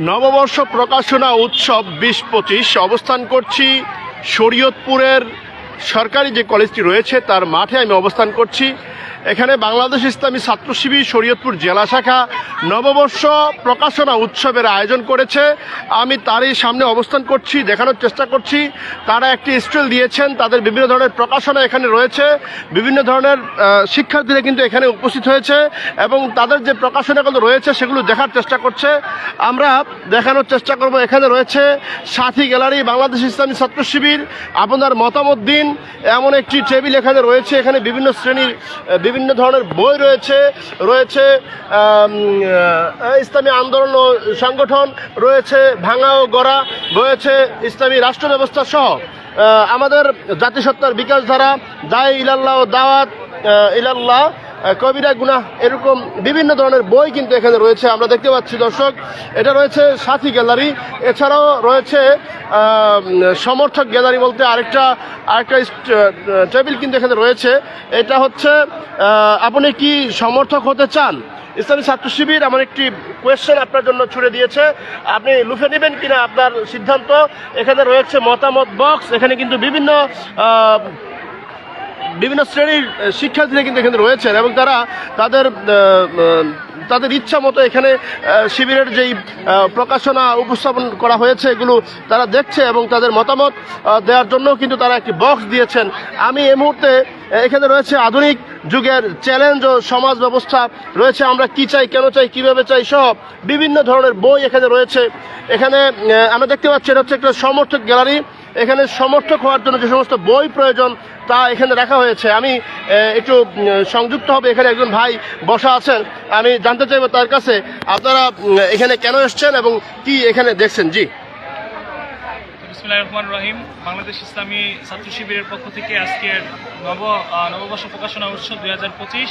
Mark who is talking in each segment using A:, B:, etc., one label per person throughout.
A: নববর্ষ প্রকাশনা উৎসব বিশ পঁচিশ অবস্থান করছি। শরীয়তপুরের সরকারি যে কলেজটি রয়েছে, তার মাঠে আমি অবস্থান করছি। এখানে বাংলাদেশ ইসলামী ছাত্র শিবির শরীয়তপুর জেলা শাখা নববর্ষ প্রকাশনা উৎসবের আয়োজন করেছে। আমি তারই সামনে অবস্থান করছি, দেখানোর চেষ্টা করছি। তারা একটি স্টল দিয়েছেন, তাদের বিভিন্ন ধরনের প্রকাশনা এখানে রয়েছে। বিভিন্ন ধরনের শিক্ষার্থীরা কিন্তু এখানে উপস্থিত হয়েছে এবং তাদের যে প্রকাশনাগুলো রয়েছে সেগুলো দেখার চেষ্টা করছে। আমরা দেখানোর চেষ্টা করব, এখানে রয়েছে সাথী গ্যালারি, বাংলাদেশ ইসলামী ছাত্র শিবির, আপনার মতামত দিন। এমন একটি টেবিল এখানে রয়েছে, এখানে বিভিন্ন শ্রেণির বিভিন্ন ধরনের বই রয়েছে রয়েছে ইসলামী আন্দোলন ও সংগঠন, রয়েছে ভাঙা ও গড়া, রয়েছে ইসলামী রাষ্ট্র ব্যবস্থা সহ। আমাদের জাতিসত্তার বিকাশ ধারা দায় ইলাল্লাহ ও দাওয়াত ইলাল্লাহ কবিরা গুনাহ এরকম বিভিন্ন ধরনের বই কিন্তু এখানে রয়েছে। আমরা দেখতে পাচ্ছি, দর্শক, এটা রয়েছে সাথী গ্যালারি, এছাড়াও রয়েছে সমর্থক গ্যালারি বলতে আরেকটা আরেকটা টেবিল কিন্তু এখানে রয়েছে। এটা হচ্ছে আপনি কি সমর্থক হতে চান? ইসলামী ছাত্র শিবির এমন একটি কোয়েশ্চেন আপনার জন্য ছুড়ে দিয়েছে। আপনি লুফে নেবেন কিনা আপনার সিদ্ধান্ত? এখানে রয়েছে মতামত বক্স এখানে কিন্তু বিভিন্ন বিভিন্ন শ্রেণির শিক্ষার্থীরা কিন্তু এখানে রয়েছেন এবং তারা তাদের তাদের ইচ্ছা মতো এখানে শিবিরের যেই প্রকাশনা উপস্থাপন করা হয়েছে এগুলো তারা দেখছে এবং তাদের মতামত দেওয়ার জন্য কিন্তু তারা একটি বক্স দিয়েছেন। আমি এই মুহূর্তে এখানে রয়েছে আধুনিক যুগের চ্যালেঞ্জ ও সমাজ ব্যবস্থা রয়েছে, আমরা কি চাই, কেন চাই, কীভাবে চাই, সব বিভিন্ন ধরনের বই এখানে রয়েছে। এখানে আমরা দেখতে পাচ্ছি এটা হচ্ছে একটা সমর্থক গ্যালারি। এখানে সমর্থক হওয়ার জন্য যে সমস্ত বই প্রয়োজন, তা এখানে রাখা হয়েছে। আমি একটু সংযুক্ত হবে এখানে একজন ভাই বসা আছেন। আমি জানতে চাইব তার কাছে, আপনারা এখানে কেন এসছেন এবং কি এখানে দেখছেন? জি।
B: রহমান রহিম। বাংলাদেশ ইসলামী ছাত্র শিবিরের পক্ষ থেকে আজকের নব নববর্ষ প্রকাশনা উৎসব দুই হাজার পঁচিশ।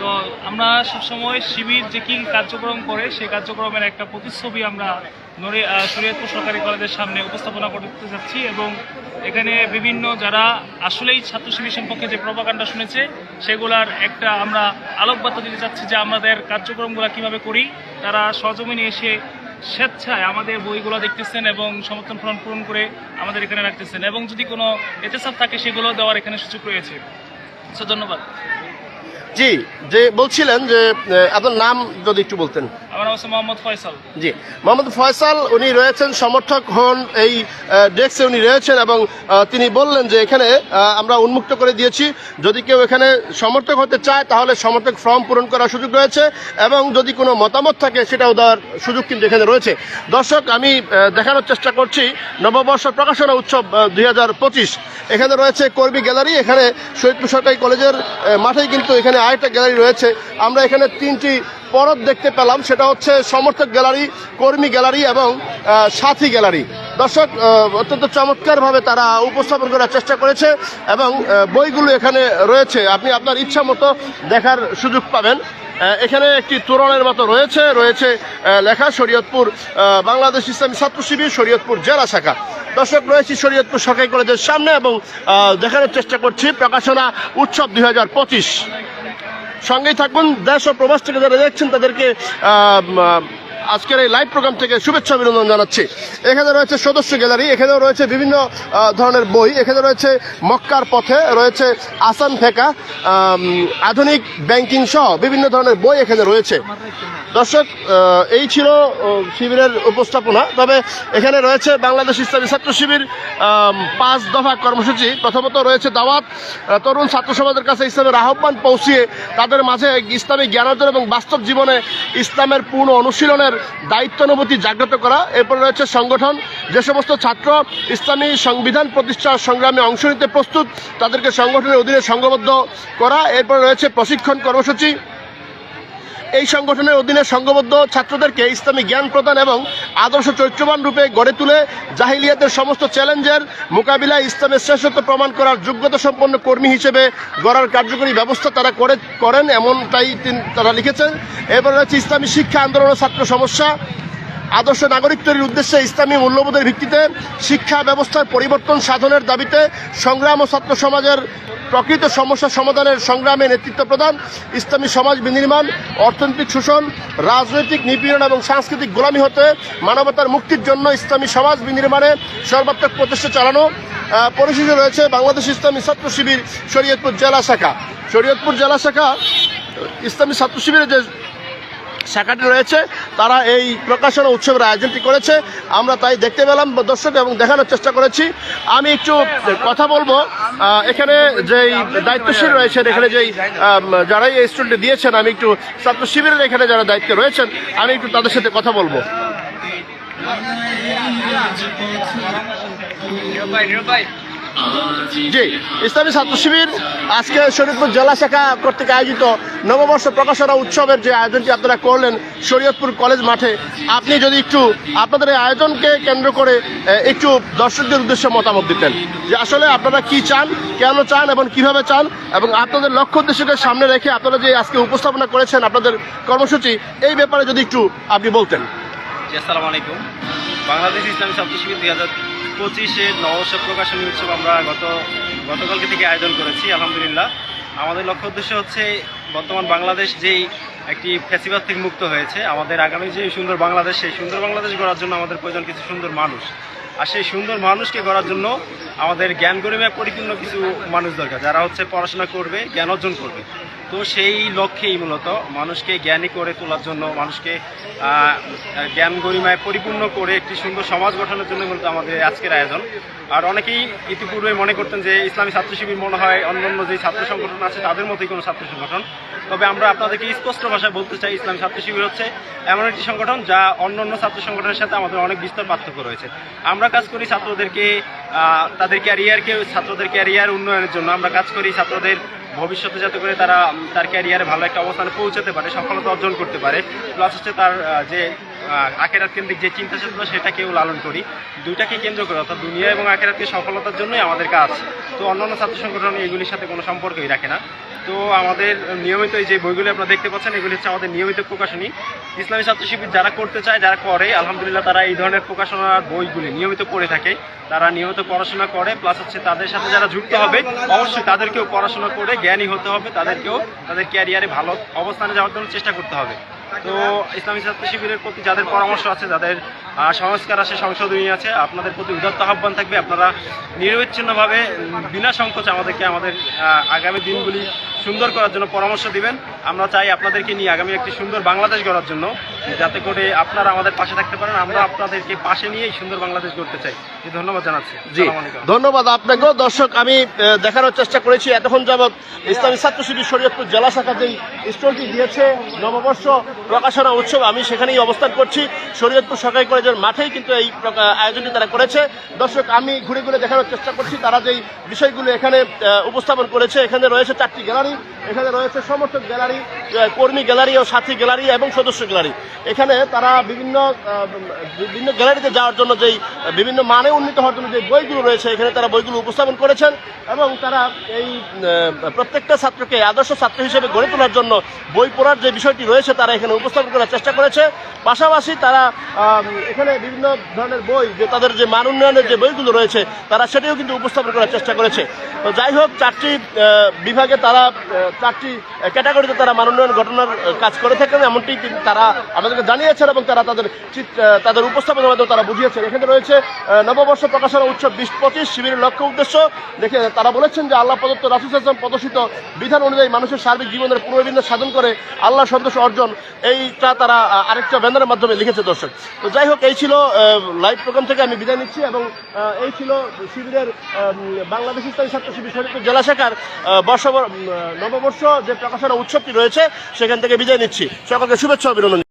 B: তো আমরা সবসময় শিবির যে কী কার্যক্রম করে, সেই কার্যক্রমের একটা প্রতিচ্ছবি আমরা শরীয়তপুর সরকারি কলেজের সামনে উপস্থাপনা করতে যাচ্ছি এবং এখানে বিভিন্ন যারা আসলেই ছাত্র শিবির সম্পর্কে যে প্রপাকাণ্ডা শুনেছে, সেগুলার একটা আমরা আলোকবার্তা দিতে চাচ্ছি যে আমাদের কার্যক্রমগুলো কীভাবে করি। তারা সজমিনে এসে স্বেচ্ছায় আমাদের বইগুলো দেখতেছেন এবং সমর্থন ফর্ম পূরণ করে আমাদের এখানে রাখতেছেন। এবং যদি কোনো এতেসাব থাকে, সেগুলো দেওয়ার এখানে সুযোগ রয়েছে। সো ধন্যবাদ।
A: জি যে বলছিলেন যে আপনার নাম যদি একটু বলতেন।
B: আমার নাম মোহাম্মদ ফয়সাল।
A: জি মোহাম্মদ ফয়সাল উনি রয়েছেন সমর্থক হন এই ডেস্কে উনি রয়েছেন এবং তিনি বললেন যে এখানে আমরা উন্মুক্ত করে দিয়েছি। যদি কেউ এখানে সমর্থক হতে চায় তাহলে সমর্থক ফর্ম পূরণ করার সুযোগ রয়েছে এবং যদি কোনো মতামত থাকে সেটাও দেওয়ার সুযোগ কিন্তু এখানে রয়েছে। দর্শক আমি দেখানোর চেষ্টা করছি। নববর্ষ প্রকাশনা উৎসব দুই হাজার পঁচিশ। এখানে রয়েছে কর্মী গ্যালারি। এখানে শহীদপুর সরকারি কলেজের মাঠেই কিন্তু এখানে আরেকটা গ্যালারি রয়েছে। আমরা এখানে তিনটি পরত দেখতে পেলাম। সেটা হচ্ছে সমর্থক গ্যালারি, কর্মী গ্যালারি এবং সাথী গ্যালারি। দর্শক অত্যন্ত চমৎকারভাবে তারা উপস্থাপন করার চেষ্টা করেছে এবং বইগুলো এখানে রয়েছে। আপনি আপনার ইচ্ছা মতো দেখার সুযোগ পাবেন। এখানে একটি তোরণের মতো রয়েছে। রয়েছে লেখা শরীয়তপুর বাংলাদেশ ইসলামী ছাত্র শিবির, শরীয়তপুর জেলা শাখা। দর্শক, রয়েছি শরীয়তপুর সরকারি কলেজের সামনে এবং দেখানোর চেষ্টা করছি। প্রকাশনা উৎসব দুই হাজার পঁচিশ। সঙ্গেই থাকুন দেশ ও প্রবাস থেকে যারা দেখছেন তাদেরকে আজকের এই লাইভ প্রোগ্রাম থেকে শুভেচ্ছা অভিনন্দন জানাচ্ছি। এখানে রয়েছে সদস্য গ্যালারি এখানেও রয়েছে বিভিন্ন ধরনের বই, এখানে রয়েছে মক্কার পথে, রয়েছে আসান ফেকা আধুনিক ব্যাংকিং সহ বিভিন্ন ধরনের বই এখানে রয়েছে। দর্শক এই ছিল শিবিরের উপস্থাপনা। তবে এখানে রয়েছে বাংলাদেশ ইসলামী ছাত্র শিবির পাঁচ দফা কর্মসূচি। প্রথমত রয়েছে দাওয়াত তরুণ ছাত্র সমাজের কাছে ইসলামের আহ্বান পৌঁছিয়ে তাদের মাঝে ইসলামী জ্ঞানার্জন এবং বাস্তব জীবনে ইসলামের পূর্ণ অনুশীলনের দায়িত্বানুভূতি জাগ্রত করা। এরপর রয়েছে সংগঠন। যে সমস্ত ছাত্র ইসলামী সংবিধান প্রতিষ্ঠার সংগ্রামে অংশ নিতে প্রস্তুত, তাদেরকে সংগঠনের অধীনে সংঘবদ্ধ করা। এরপর রয়েছে প্রশিক্ষণ কর্মসূচি। এই সংগঠনের অধীনে সংঘবদ্ধ ছাত্রদেরকে ইসলামী জ্ঞান প্রদান এবং আদর্শ চরিত্রবান রূপে গড়ে তুলে জাহিলিয়াতের সমস্ত চ্যালেঞ্জের মোকাবিলায় ইসলামের শ্রেষ্ঠত্ব প্রমাণ করার যোগ্যতা সম্পন্ন কর্মী হিসেবে গড়ার কার্যকরী ব্যবস্থা তারা করে, করেন, এমনটাই তারা লিখেছেন। এবার রয়েছে ইসলামী শিক্ষা আন্দোলন ছাত্র সমস্যা। আদর্শ নাগরিক তৈরির উদ্দেশ্যে ইসলামী মূল্যবোধের ভিত্তিতে শিক্ষা ব্যবস্থার পরিবর্তন সাধনের দাবিতে সংগ্রাম ও ছাত্র সমাজের প্রকৃত সমস্যা সমাধানের সংগ্রামে নেতৃত্ব প্রদান, ইসলামী সমাজ বিনির্মাণ, অর্থনৈতিক শোষণ, রাজনৈতিক নিপীড়ন এবং সাংস্কৃতিক গোলামি হতে মানবতার মুক্তির জন্য ইসলামী সমাজ বিনির্মাণে সর্বাত্মক প্রচেষ্টা চালানো পরিশেষে রয়েছে বাংলাদেশ ইসলামী ছাত্র শিবির শরীয়তপুর জেলা শাখা। শরীয়তপুর জেলা শাখা, ইসলামী ছাত্র শিবিরের যে শাখাটি রয়েছে, তারা এই প্রকাশনা উৎসবের আয়োজনটি করেছে। আমরা তাই দেখতে পেলাম দর্শক এবং দেখানোর চেষ্টা করেছি। আমি একটু কথা বলব এখানে যেই দায়িত্বশীল রয়েছেন, এখানে যেই যারাই এই স্টুডেন্ট দিয়েছেন, আমি একটু ছাত্র শিবিরের এখানে যারা দায়িত্বে রয়েছেন, আমি একটু তাদের সাথে কথা বলব। জি, ইসলামী ছাত্র শিবির আজকে শরীয়তপুর জেলা শাখা কর্তৃক আয়োজিত নববর্ষ প্রকাশনা উৎসবের যে আয়োজনটি আপনারা করলেন শরীয়তপুর কলেজ মাঠে, আপনি যদি একটু আপনাদের এই আয়োজনকে কেন্দ্র করে একটু দর্শকদের উদ্দেশ্যে মতামত দিতেন যে আসলে আপনারা কি চান, কেন চান এবং কীভাবে চান এবং আপনাদের লক্ষ্য উদ্দেশ্যকে সামনে রেখে আপনারা যে আজকে উপস্থাপনা করেছেন আপনাদের কর্মসূচি, এই ব্যাপারে যদি একটু আপনি বলতেন।
C: আসসালামু আলাইকুম। বাংলাদেশ ইসলামী ছাত্র শিবির দুই পঁচিশের নববর্ষ প্রকাশনী উৎসব আমরা গত, গতকালকে থেকে আয়োজন করেছি, আলহামদুলিল্লাহ। আমাদের লক্ষ্য উদ্দেশ্য হচ্ছে বর্তমান বাংলাদেশ যেই একটি ফ্যাসিবাদ থেকে মুক্ত হয়েছে, আমাদের আগামী যে সুন্দর বাংলাদেশ, সেই সুন্দর বাংলাদেশ গড়ার জন্য আমাদের প্রয়োজন কিছু সুন্দর মানুষ। আর সেই সুন্দর মানুষকে গড়ার জন্য আমাদের জ্ঞান গরিমায় পরিপূর্ণ কিছু মানুষ দরকার, যারা হচ্ছে পড়াশোনা করবে, জ্ঞান অর্জন করবে। তো সেই লক্ষ্যেই মূলত মানুষকে জ্ঞানী করে তোলার জন্য, মানুষকে জ্ঞান গরিমায় পরিপূর্ণ করে একটি সুন্দর সমাজ গঠনের জন্য মূলত আমাদের আজকের আয়োজন। আর অনেকেই ইতিপূর্বে মনে করতেন যে ইসলামী ছাত্র শিবির মনে হয় অন্যান্য যে ছাত্র সংগঠন আছে তাদের মতোই কোনো ছাত্র সংগঠন। তবে আমরা আপনাদেরকে স্পষ্ট ভাষায় বলতে চাই, ইসলামী ছাত্র শিবির হচ্ছে এমন একটি সংগঠন যা অন্যান্য ছাত্র সংগঠনের সাথে আমাদের অনেক বিস্তর পার্থক্য রয়েছে। আমরা কাজ করি ছাত্রদেরকে তাদের ক্যারিয়ারকে ছাত্রদের ক্যারিয়ার উন্নয়নের জন্য। আমরা কাজ করি ছাত্রদের ভবিষ্যতে যাতে করে তারা তার ক্যারিয়ারে ভালো একটা অবস্থানে পৌঁছাতে পারে, সফলতা অর্জন করতে পারে। প্লাস হচ্ছে তার যে আখেরাত কেন্দ্রিক যে চিন্তা চেতনা সেটাকেও লালন করি। দুইটাকে কেন্দ্র করে, অর্থাৎ দুনিয়া এবং আখেরাতকে সফলতার জন্যই আমাদের কাজ। তো অন্যান্য ছাত্র সংগঠন এগুলির সাথে কোনো সম্পর্কই রাখে না। তো আমাদের নিয়মিত এই যে বইগুলি আপনারা দেখতে পাচ্ছেন, এগুলি হচ্ছে আমাদের নিয়মিত প্রকাশনী। ইসলামী ছাত্র শিবির যারা করতে চায়, যারা করে, আলহামদুলিল্লাহ তারা এই ধরনের প্রকাশনার বইগুলি নিয়মিত পড়ে থাকে। তারা নিয়মিত পড়াশোনা করে প্লাস হচ্ছে তাদের সাথে যারা যুক্ত হবে, অবশ্যই তাদেরকেও পড়াশোনা করে জ্ঞানী হতে হবে, তাদেরকেও তাদের ক্যারিয়ারে ভালো অবস্থানে যাওয়ার জন্য চেষ্টা করতে হবে। তো ইসলামী ছাত্র শিবিরের প্রতি যাদের পরামর্শ আছে, যাদের সংস্কার আছে, সংশোধনী আছে, আপনাদের প্রতি উদাত্ত আহ্বান থাকবে। আপনারা নিরবিচ্ছিন্নভাবে বিনা সংকোচে আমাদেরকে আমাদের আগামী দিনগুলি সুন্দর করার জন্য পরামর্শ দিবেন। আমরা চাই আপনাদেরকে নিয়ে আগামী একটি সুন্দর বাংলাদেশ গড়ার জন্য। যাতে করে আপনারা আমাদের পাশে থাকতে পারেন আমরা আপনাদেরকে পাশে নিয়ে এই সুন্দর বাংলাদেশ গড়তে চাই। ধন্যবাদ জানাচ্ছি।
A: জি ধন্যবাদ আপনাকেও। দর্শক আমি দেখানোর চেষ্টা করেছি। এতক্ষণ যাবৎ ইসলামী ছাত্র শিবির শরীয়তপুর জেলা শাখা যেই স্টলটি দিয়েছে নববর্ষ প্রকাশনা উৎসব আমি সেখানেই অবস্থান করছি। শরীয়তপুর সরকারি কলেজের মাঠেই কিন্তু এই আয়োজনটি তারা করেছে। দর্শক আমি ঘুরে ঘুরে দেখানোর চেষ্টা করছি। তারা যেই বিষয়গুলো এখানে উপস্থাপন করেছে এখানে রয়েছে চারটি গ্যালারি। এখানে রয়েছে সমর্থক গ্যালারি কর্মী গ্যালারি ও সাথী গ্যালারি এবং সদস্য গ্যালারি। এখানে তারা বিভিন্ন বিভিন্ন গ্যালারিতে যাওয়ার জন্য যেই, বিভিন্ন মানে উন্নীত হওয়ার জন্য যে বইগুলো রয়েছে, এখানে তারা বইগুলো উপস্থাপন করেছেন এবং তারা এই প্রত্যেকটা ছাত্রকে আদর্শ ছাত্র হিসেবে গড়ে তোলার জন্য বই পড়ার যে বিষয়টি রয়েছে তারা এখানে উপস্থাপন করার চেষ্টা করেছে। পাশাপাশি তারা এখানে বিভিন্ন ধরনের বই যে তাদের যে মান উন্নয়নের যে বইগুলো রয়েছে, তারা সেটিও কিন্তু উপস্থাপন করার চেষ্টা করেছে। তো যাই হোক, চারটি বিভাগে তারা চারটি ক্যাটাগরিতে তারা মান উন্নয়ন ঘটনার কাজ করে থাকেন, এমনটি তারা আমাদেরকে জানিয়েছেন এবং তারা তাদের তাদের উপস্থাপনের মাধ্যমে তারা বুঝিয়েছেন। এখানে রয়েছে নববর্ষ প্রকাশনা উৎসব বিশ পঁচিশ, শিবিরের লক্ষ্য উদ্দেশ্য। দেখে তারা বলেছেন যে আল্লাহ প্রদত্ত রাসুল আসলাম প্রদর্শিত বিধান অনুযায়ী মানুষের সার্বিক জীবনের পুনর্বিন্যাস সাধন করে আল্লাহ সন্তোষ অর্জন। এইটা তারা আরেকটা ব্যানারের মাধ্যমে লিখেছে দর্শক। তো যাই হোক, এই ছিল লাইভ প্রোগ্রাম থেকে আমি বিদায় নিচ্ছি এবং এই ছিল শিবিরের বাংলাদেশ ইসলামী ছাত্র শিবির জেলা শাখার বর্ষ নববর্ষ যে প্রকাশনা উৎসবটি রয়েছে সেখান থেকে বিদায় নিচ্ছি। সকলকে শুভেচ্ছা অভিনন্দন।